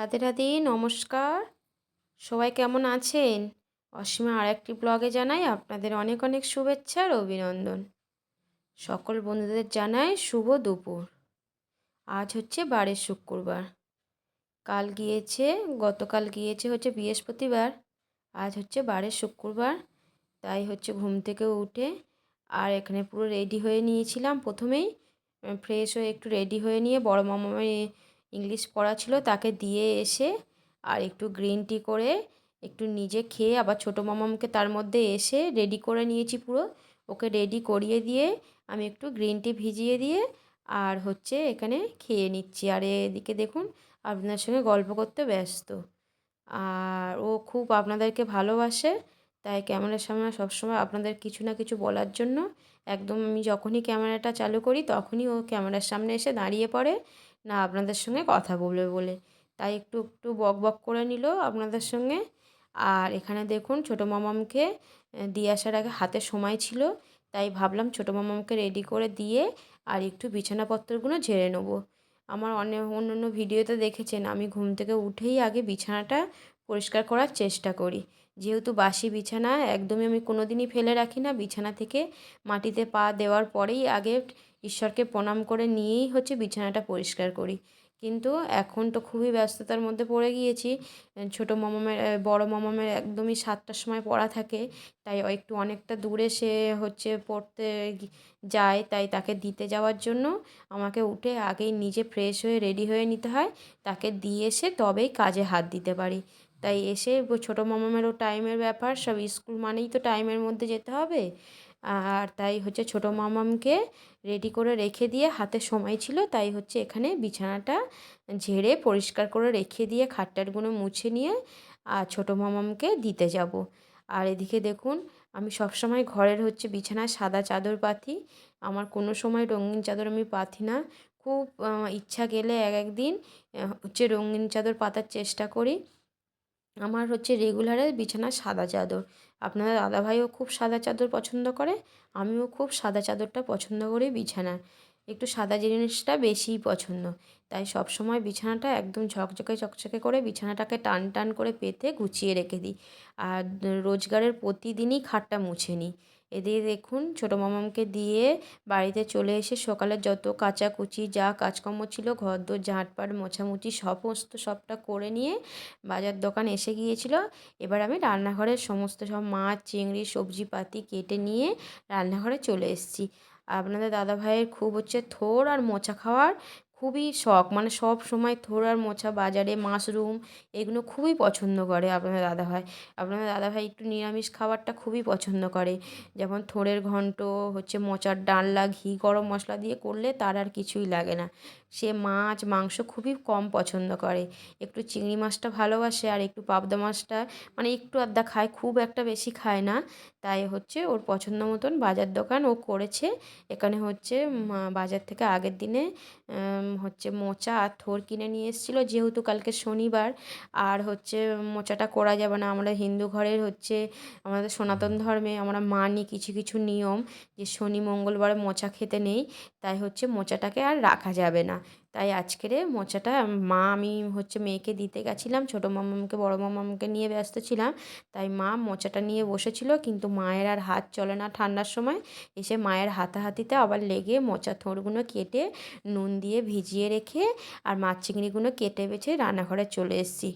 রাধে রাধে, নমস্কার। সবাই কেমন আছেন? অসীমা আর একটি ব্লগে জানাই আপনাদের অনেক অনেক শুভেচ্ছা আর অভিনন্দন। সকল বন্ধুদের জানাই শুভ দুপুর। আজ হচ্ছে বারের শুক্রবার। কাল গিয়েছে, গতকাল গিয়েছে হচ্ছে বৃহস্পতিবার। আজ হচ্ছে বারের শুক্রবার, তাই হচ্ছে ঘুম থেকে উঠে আর এখানে পুরো রেডি হয়ে নিয়েছিলাম প্রথমেই। ফ্রেশ হয়ে একটু রেডি হয়ে নিয়ে বড় মামার ইংলিশ পড়া ছিল তাকে দিয়ে এসে আর একটু গ্রিন টি করে একটু নিজে খেয়ে আবার ছোটো মামামকে তার মধ্যে এসে রেডি করে নিয়েছি পুরো। ওকে রেডি করিয়ে দিয়ে আমি একটু গ্রিন টি ভিজিয়ে দিয়ে আর হচ্ছে এখানে খেয়ে নিচ্ছি। আর এদিকে দেখুন আপনার সঙ্গে গল্প করতে ব্যস্ত। আর ও খুব আপনাদেরকে ভালোবাসে, তাই ক্যামেরার সামনে সবসময় আপনাদের কিছু না কিছু বলার জন্য একদম আমি যখনই ক্যামেরাটা চালু করি তখনই ও ক্যামেরার সামনে এসে দাঁড়িয়ে পড়ে। না আপনাদের সঙ্গে কথা বলবে বলে। তাই একটু একটু বক বক করে নিল আপনাদের সঙ্গে। আর এখানে দেখুন ছোটো মামামকে দিয়ে আসার আগে হাতে সময় ছিল। তাই ভাবলাম ছোটো মামামকে রেডি করে দিয়ে আর একটু বিছানাপত্রগুলো ঝেড়ে নেব। আমার অনেক অন্য অন্য ভিডিওতে দেখেছেন, আমি ঘুম থেকে উঠেই আগে বিছানাটা পরিষ্কার করার চেষ্টা করি। যেহেতু বাসি বিছানা, একদমই আমি কোনো দিনই ফেলে রাখি না। বিছানা থেকে মাটিতে পা দেওয়ার পরেই আগে ঈশ্বরকে প্রণাম করে নিয়েই হচ্ছে বিছানাটা পরিষ্কার করি। কিন্তু এখন তো খুবই ব্যস্ততার মধ্যে পড়ে গিয়েছি। ছোটো মামামের বড় মামামের একদমই সাতটার সময় পড়া থাকে। তাই একটু অনেকটা দূরে সে হচ্ছে পড়তে যায়। তাই তাকে দিতে যাওয়ার জন্য আমাকে উঠে আগেই নিজে ফ্রেশ হয়ে রেডি হয়ে নিতে হয়। তাকে দিয়ে এসে তবেই কাজে হাত দিতে পারি। তাই এসে ছোটো মামামেরও টাইমের ব্যাপার। সব স্কুল মানেই তো টাইমের মধ্যে যেতে হবে। আর তাই হচ্ছে ছোটো মামামকে রেডি করে রেখে দিয়ে হাতে সময় ছিল, তাই হচ্ছে এখানে বিছানাটা ঝেড়ে পরিষ্কার করে রেখে দিয়ে খাটটারগুলো মুছে নিয়ে, আর ছোটো মামামকে দিতে যাব। আর এদিকে দেখুন, আমি সবসময় ঘরের হচ্ছে বিছানায় সাদা চাদর পাতি, আমার কোনো সময় রঙিন চাদর আমি পাতি না। খুব ইচ্ছা গেলে এক একদিন হচ্ছে রঙিন চাদর পাতার চেষ্টা করি। আমার হচ্ছে রেগুলারে বিছানা সাদা চাদর। আপনাদের দাদাভাইও খুব সাদা চাদর পছন্দ করে, আমিও খুব সাদা চাদরটা পছন্দ করি বিছানা। একটু সাদা জিনিসটা বেশিই পছন্দ। তাই সব সময় বিছানাটা একদম ঝকঝকে চকচকে করে বিছানাটাকে টান টান করে পেতে গুছিয়ে রেখে দিই। আর রোজগারের প্রতিদিনই খাটটা মুছে নিই। এদিকে দেখুন, ছোটো মামামকে দিয়ে বাড়িতে চলে এসে সকালের যত কাচাকুচি যা কাজকর্ম ছিল ঘর দোর ঝাঁটপাট, মোছামুছি সমস্ত সবটা করে নিয়ে বাজার দোকান এসে গিয়েছিল। এবার আমি রান্নাঘরের সমস্ত সব মাছ, চিংড়ি, সবজিপাতি কেটে নিয়ে রান্নাঘরে চলে এসেছি। আপনাদের দাদাভাইয়ের খুব হচ্ছে থোর আর মোচা খাওয়ার খুবই শখ। মানে সব সময় থোর আর মোচা বাজারে মাশরুম এগুলো খুবই পছন্দ করে আপনাদের দাদাভাই। আপনাদের দাদাভাই একটু নিরামিষ খাবারটা খুবই পছন্দ করে। যেমন থোড়ের ঘন্ট, হচ্ছে মোচার ডালনা, ঘি, গরম মশলা দিয়ে করলে তার আর কিছুই লাগে না। সে মাছ, মাংস খুবই কম পছন্দ করে। একটু চিংড়ি মাছটা ভালোবাসে আর একটু পাবদা মাছটা মানে একটু আধা খায়, খুব একটা বেশি খায় না। তাই হচ্ছে ওর পছন্দ মতন বাজার দোকান ও করেছে। এখানে হচ্ছে বাজার থেকে আগের দিনে হচ্ছে মোচা আর থোর কিনে নিয়ে এসেছিল। যেহেতু কালকে শনিবার আর হচ্ছে মোচাটা করা যাবে না। আমরা হিন্দু ঘরের হচ্ছে আমাদের সনাতন ধর্মে আমরা মানি কিছু কিছু নিয়ম যে শনি মঙ্গলবার মোচা খেতে নেই তাই হচ্ছে মোচাটাকে আর রাখা যাবে না। তাই আজকের মোচাটা মা, আমি হচ্ছে মেয়েকে দিতে গেছিলাম, ছোটো মামামকে, বড় মামামকে নিয়ে ব্যস্ত ছিলাম। তাই মা মোচাটা নিয়ে বসেছিল, কিন্তু মায়ের আর হাত চলে না ঠান্ডার সময়। এসে মায়ের হাতাহাতিতে আবার লেগে মোচা থোড়গুলো কেটে নুন দিয়ে ভিজিয়ে রেখে আর মাছ চিংড়িগুলো কেটে বেছে রান্নাঘরে চলে এসেছি।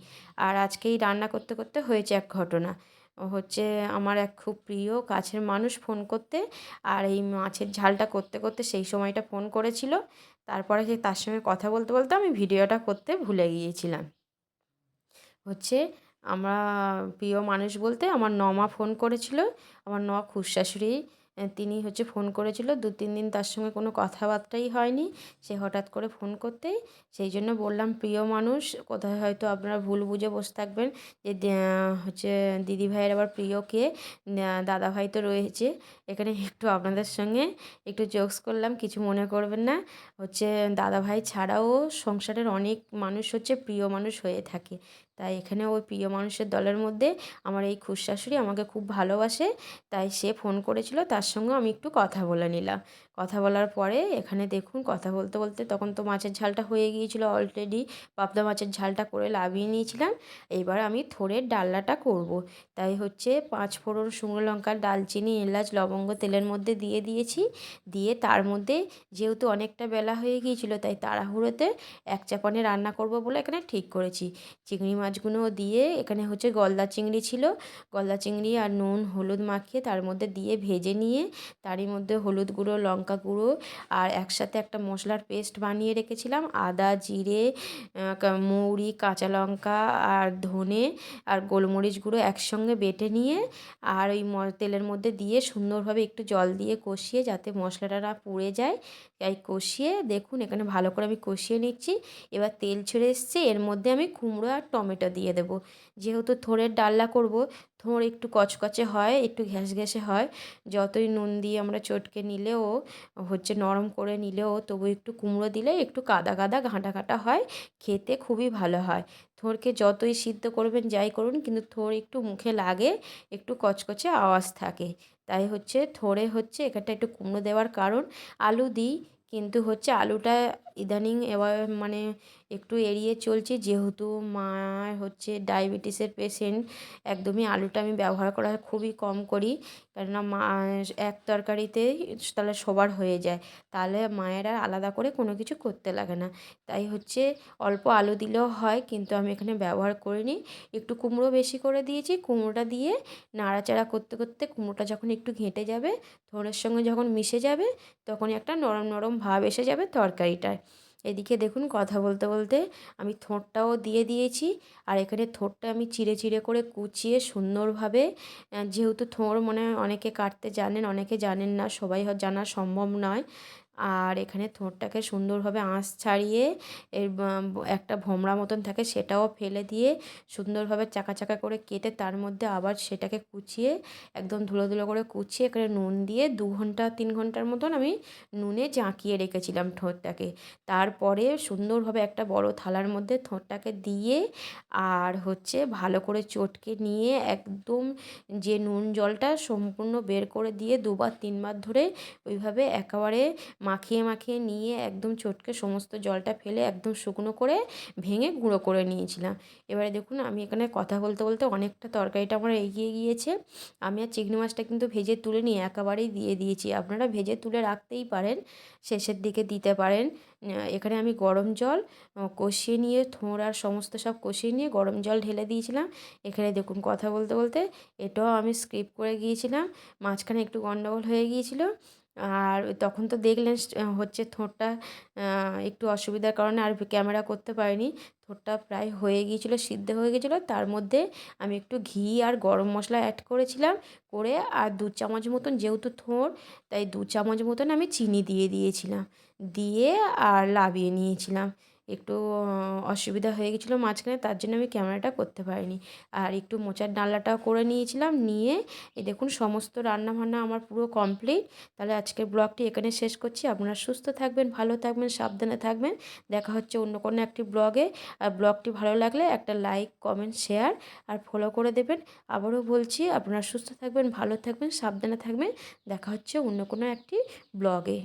আর আজকেই রান্না করতে করতে হয়েছে এক ঘটনা। হচ্ছে আমার এক খুব প্রিয় কাছের মানুষ ফোন করতে আর এই মাছের ঝালটা করতে করতে সেই সময়টা ফোন করেছিল। তারপরে যে তার সঙ্গে কথা বলতে বলতে আমি ভিডিওটা করতে ভুলে গিয়েছিলাম। হচ্ছে আমরা প্রিয় মানুষ বলতে আমার নমা ফোন করেছিল। আমার নমা খুশাশুড়ি তিনি হচ্ছে ফোন করেছিল। দু, তিন দিন তার সঙ্গে কোনো কথাবার্তাই হয়নি। সে হঠাৎ করে ফোন করতেই সেই জন্য বললাম, প্রিয় মানুষ, কোথায় হয়তো আপনারা ভুল বুঝে বসে থাকবেন যে হচ্ছে দিদিভাইয়ের আবার প্রিয় কে? দাদাভাই তো রয়েছে। এখানে একটু আপনাদের সঙ্গে একটু জোকস করলাম, কিছু মনে করবেন না। হচ্ছে দাদাভাই ছাড়াও সংসারের অনেক মানুষ হচ্ছে প্রিয় মানুষ হয়ে থাকে। তাই এখানে ওই প্রিয় মানুষের দলের মধ্যে আমার এই খুশাশুড়ি আমাকে খুব ভালোবাসে, তাই সে ফোন করেছিল, তার সঙ্গে আমি একটু কথা বলে নিলাম কথা বলার পরে এখানে দেখুন, কথা বলতে বলতে তখন তো মাছের ঝালটা হয়ে গিয়েছিল অলরেডি পাবদা মাছের ঝালটা করে লাভিয়ে নিয়েছিলাম, এবার আমি থোড়ের ডালনাটা করব। তাই হচ্ছে পাঁচ ফোড়ন শুকনো লঙ্কা ডালচিনি এলাচ, লবঙ্গ তেলের মধ্যে দিয়ে দিয়েছি, দিয়ে তার মধ্যে যেহেতু অনেকটা বেলা হয়ে গিয়েছিল, তাই তাড়াহুড়োতে এক চাপানে রান্না করব বলে এখানে ঠিক করেছি চিংড়ি মাছগুলো দিয়ে এখানে হচ্ছে গলদা চিংড়ি ছিল। গলদা চিংড়ি আর নুন, হলুদ মাখিয়ে তার মধ্যে দিয়ে ভেজে নিয়ে তারই মধ্যে হলুদ গুঁড়ো, লঙ্কা গুঁড়ো আর একসাথে একটা মশলার পেস্ট বানিয়ে রেখেছিলাম। আদা, জিরে মৌরি, কাঁচা লঙ্কা আর ধনে আর গোলমরিচ গুঁড়ো একসঙ্গে বেটে নিয়ে আর ওই তেলের মধ্যে দিয়ে সুন্দরভাবে একটু জল দিয়ে কষিয়ে যাতে মশলাটা না পুড়ে যায়, তাই কষিয়ে দেখুন এখানে ভালো করে আমি কষিয়ে নিচ্ছি। এবার তেল ছেড়ে এসছে। এর মধ্যে আমি কুমড়ো আর টমেটো দিয়ে দেবো। যেহেতু থোড়ের ডালনা করব, থোড় একটু কচকচে হয়, একটু ঘ্যাস ঘ্যাসে হয়, যতই নুন দিয়ে আমরা চটকে নিলেও, হচ্ছে নরম করে নিলেও, তবু একটু কুমড়ো দিলে একটু কাদা কাদা ঘাঁটা ঘাঁটা হয়, খেতে খুবই ভালো হয়। থোড়কে যতই সিদ্ধ করবেন যাই করুন, কিন্তু থোড় একটু মুখে লাগে, একটু কচকচে আওয়াজ থাকে। তাই হচ্ছে থোড়ে হচ্ছে এখানটা একটু কুমড়ো দেওয়ার কারণ। আলু দিই, কিন্তু হচ্ছে আলুটা ইদানিং এবার মানে একটু এড়িয়ে চলছি। যেহেতু মা হচ্ছে ডায়াবেটিসের পেশেন্ট একদমই আলুটা আমি ব্যবহার করা খুবই কম করি। কেননা মা এক তরকারিতেই তাহলে সবার হয়ে যায়। তাহলে মায়ের আর আলাদা করে কোনো কিছু করতে লাগে না। তাই হচ্ছে অল্প আলু দিলেও হয়, কিন্তু আমি এখানে ব্যবহার করিনি। একটু কুমড়ো বেশি করে দিয়েছি। কুমড়োটা দিয়ে নাড়াচাড়া করতে করতে কুমড়োটা যখন একটু ঘেঁটে যাবে থোড়ের সঙ্গে যখন মিশে যাবে, তখনই একটা নরম নরম ভাব এসে যাবে তরকারিটায়। এদিকে দেখুন কথা বলতে বলতে আমি থোঁটটাও দিয়ে দিয়েছি আর এখানে থোঁটটা আমি চিড়ে চিড়ে করে কুচিয়ে সুন্দরভাবে যেহেতু থোঁড় মনে অনেকে কাটতে জানেন, অনেকে জানেন না, সবাই জানা সম্ভব নয়। আর এখানে থোঁটটাকে সুন্দরভাবে আঁশ ছাড়িয়ে এর একটা ভোমরা মতন থাকে সেটাও ফেলে দিয়ে সুন্দরভাবে চাকা চাকা করে কেটে তার মধ্যে আবার সেটাকে কুচিয়ে একদম ধুলো ধুলো করে কুচিয়ে এখানে নুন দিয়ে দু ঘণ্টা, তিন ঘণ্টার মতন আমি নুনে জাঁকিয়ে রেখেছিলাম ঠোঁটটাকে। তারপরে সুন্দরভাবে একটা বড় থালার মধ্যে ঠোঁটটাকে দিয়ে আর হচ্ছে ভালো করে চটকে নিয়ে একদম যে নুন জলটা সম্পূর্ণ বের করে দিয়ে দুবার, তিনবার ধরে ওইভাবে একেবারে মাখিয়ে মাখিয়ে নিয়ে একদম চটকে সমস্ত জলটা ফেলে একদম শুকনো করে ভেঙে গুঁড়ো করে নিয়েছিলাম। এবারে দেখুন, আমি এখানে কথা বলতে বলতে অনেকটা তরকারিটা আমার এগিয়ে গিয়েছে। আমি আর চিংড়ি মাছটা কিন্তু ভেজে তুলে নিয়ে একেবারেই দিয়ে দিয়েছি। আপনারা ভেজে তুলে রাখতেই পারেন, শেষের দিকে দিতে পারেন। এখানে আমি গরম জল কষিয়ে নিয়ে থোঁড় আর সমস্ত সব কষিয়ে নিয়ে গরম জল ঢেলে দিয়েছিলাম। এখানে দেখুন কথা বলতে বলতে এটাও আমি স্ক্রিপ করে গিয়েছিলাম, মাঝখানে একটু গণ্ডগোল হয়ে গিয়েছিল। আর তখন তো দেখলেন হচ্ছে ঠোঁটটা একটু অসুবিধার কারণে আর ক্যামেরা করতে পারিনি। ঠোঁটটা প্রায় হয়ে গিয়েছিল, সিদ্ধ হয়ে গেছিল তার মধ্যে আমি একটু ঘি আর গরম মশলা অ্যাড করেছিলাম, করে আর দু চামচ মতন যেহেতু থোর, তাই দু চামচ মতন আমি চিনি দিয়ে দিয়েছিলাম। দিয়ে আর লাবিয়ে নিয়েছিলাম। একটু অসুবিধা হয়ে গেছিল মাঝখানে, তার জন্য আমি ক্যামেরাটা করতে পারিনি। আর একটু মোচার ডালনাটাও করে নিয়েছিলাম, নিয়ে এই দেখুন সমস্ত রান্না বান্না আমার পুরো কমপ্লিট তাহলে আজকের ব্লগটি এখানে শেষ করছি। আপনারা সুস্থ থাকবেন, ভালো থাকবেন, সাবধানে থাকবেন। দেখা হচ্ছে অন্য কোনো একটি ব্লগে। আর ব্লগটি ভালো লাগলে একটা লাইক কমেন্ট শেয়ার আর ফলো করে দেবেন। আবারও বলছি, আপনারা সুস্থ থাকবেন, ভালো থাকবেন, সাবধানে থাকবেন। দেখা হচ্ছে অন্য কোনো একটি ব্লগে।